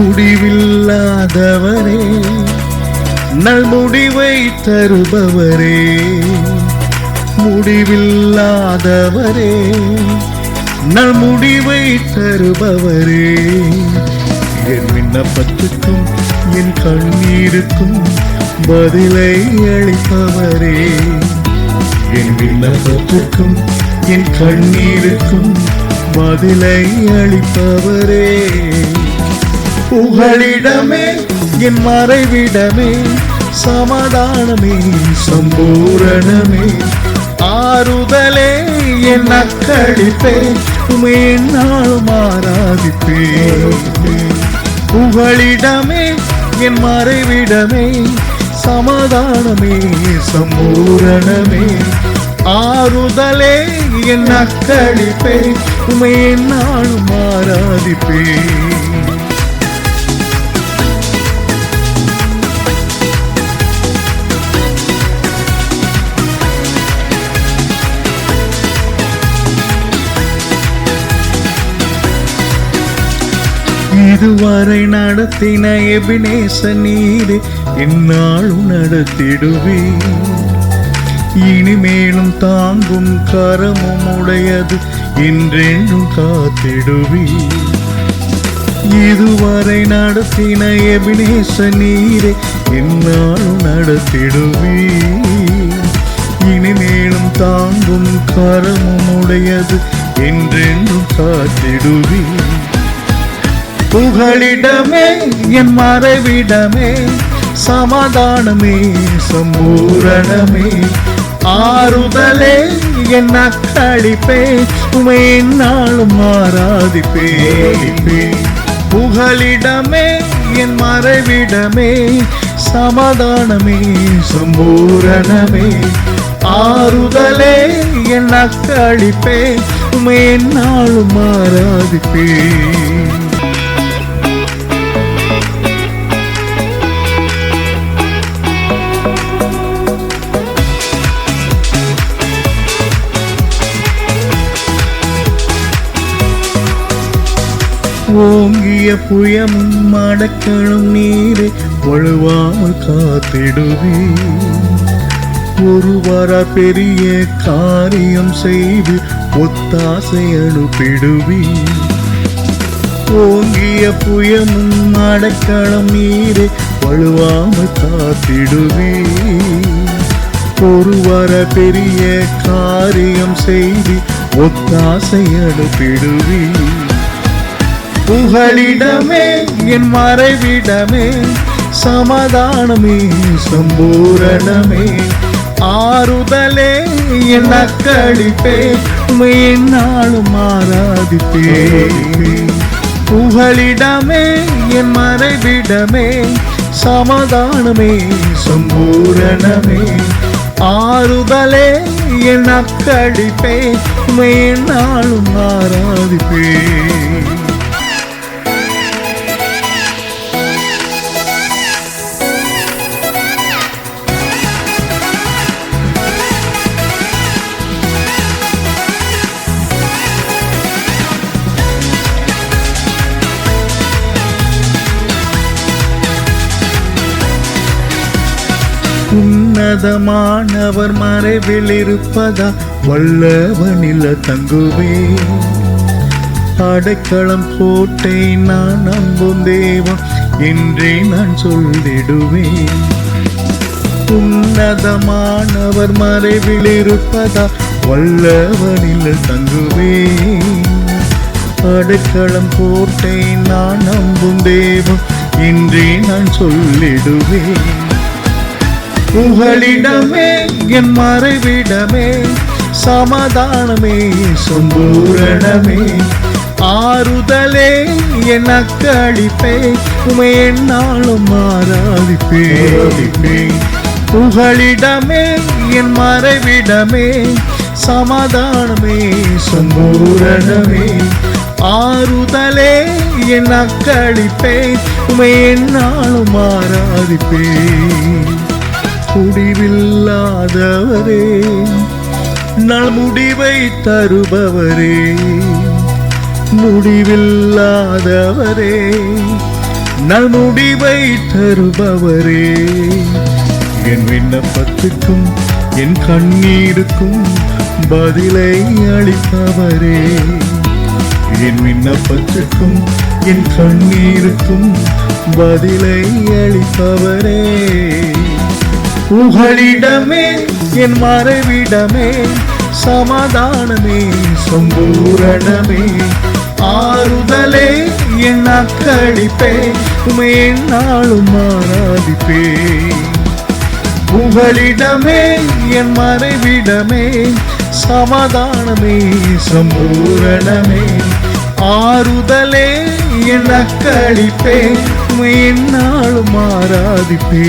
முடிவில்லாதவரே நல் முடிவை தருபவரே முடிவில்லாதவரே நல் முடிவை தருபவரே என் விண்ணப்பத்துக்கும் என் கண்ணீருக்கும் பதிலை அளிப்பவரே என் விண்ணப்பத்துக்கும் என் கண்ணீருக்கும் பதிலை அளிப்பவரே புகழிடமே என் மறைவிடமே சமாதானமே சம்பூரணமே. ஆறுதலே என் அக்களிப்பே உமே நாளும் ஆராதிப்பே. புகழிடமே என் மறைவிடமே சமாதானமே சம்பூரணமே. ஆறுதலே என் அக்களிப்பே உமே நாளும் ஆராதிப்பே. இதுவரை நடத்தின எபினேச நீரே இந்நாளும் நடத்திடுவே இனிமேலும் தாங்கும் கரமும் உடையது என்றென்றும் காத்திடுவே இதுவரை நடத்தின எபினேச நீரே இந்நாளும் நடத்திடுவே இனிமேலும் தாங்கும் கரமும் உடையது என்றென்றும் காத்திடுவே புகழிடமே என் மறைவிடமே சமாதானமே சம்பூரணமே. ஆறுதலே என் அக்களிப்பே உமை நாளும் ஆராதிப்பே. புகழிடமே என் மறைவிடமே சமாதானமே சம்பூரணமே. ஆறுதலே என் அக்களிப்பே உமை நாளும் ஆராதிப்பே. ஓங்கிய புயமும் மடக்களும் நீரை வழுவாமல் காத்திடுவே ஒரு வர பெரிய காரியம் செய்து ஒத்தாசை அனுப்பிடுவே ஓங்கிய புயமும் மடக்களம் நீரை வழுவாமல் காத்திடுவே ஒரு வர பெரிய காரியம் செய்து ஒத்தாசை அனுப்பிடுவே புகழிடமே என் மறைவிடமே சமாதானமே சம்பூரணமே. ஆறுதலே என் அக்களிப்பே உமை நாளும் ஆராதிப்பே. புகழிடமே என் மறைவிடமே சமாதானமே சம்பூரணமே. ஆறுதலே என் அக்களிப்பே உமை நாளும் ஆராதிப்பே. உன்னதமானவர் மறைவில் இருப்பதா வல்லவனில் தங்குவே அடைக்கலம் கோட்டை நான் நம்பும் தேவன் என்றே நான் சொல்லிடுவேன். உன்னதமானவர் மறைவில் இருப்பதா வல்லவனில் தங்குவேன். அடைக்கலம் கோட்டை நான் நம்பும் தேவன் என்றே நான் சொல்லிடுவேன். புகழிடமே என் மறைவிடமே சமாதானமே சம்பூரணமே. ஆறுதலே என் அக்களிப்பே உமை என்னாலும் ஆராதிப்பே. புகழிடமே என் மறைவிடமே சமாதானமே சம்பூரணமே. ஆறுதலே என் அக்களிப்பே உமை என்னாலும் ஆராதிப்பே. முடிவில்லாதவரே நல் முடிவை தருபவரே முடிவில்லாதவரே நல் முடிவை தருபவரே. என் விண்ணப்பத்துக்கும் என் கண்ணீருக்கும் பதிலை அளிப்பவரே என் விண்ணப்பத்துக்கும் என் கண்ணீருக்கும் பதிலை அளிப்பவரே. உங்களிடமே என் மறைவிடமே சமாதானமே சம்பூரணமே. ஆறுதலே என் அக்களிப்பே உமை என்னாலும் ஆராதிப்பே. உங்களிடமே என் மறைவிடமே சமாதானமே சம்பூரணமே. ஆறுதலே என் அக்களிப்பே உமை என்னாலும் ஆராதிப்பே.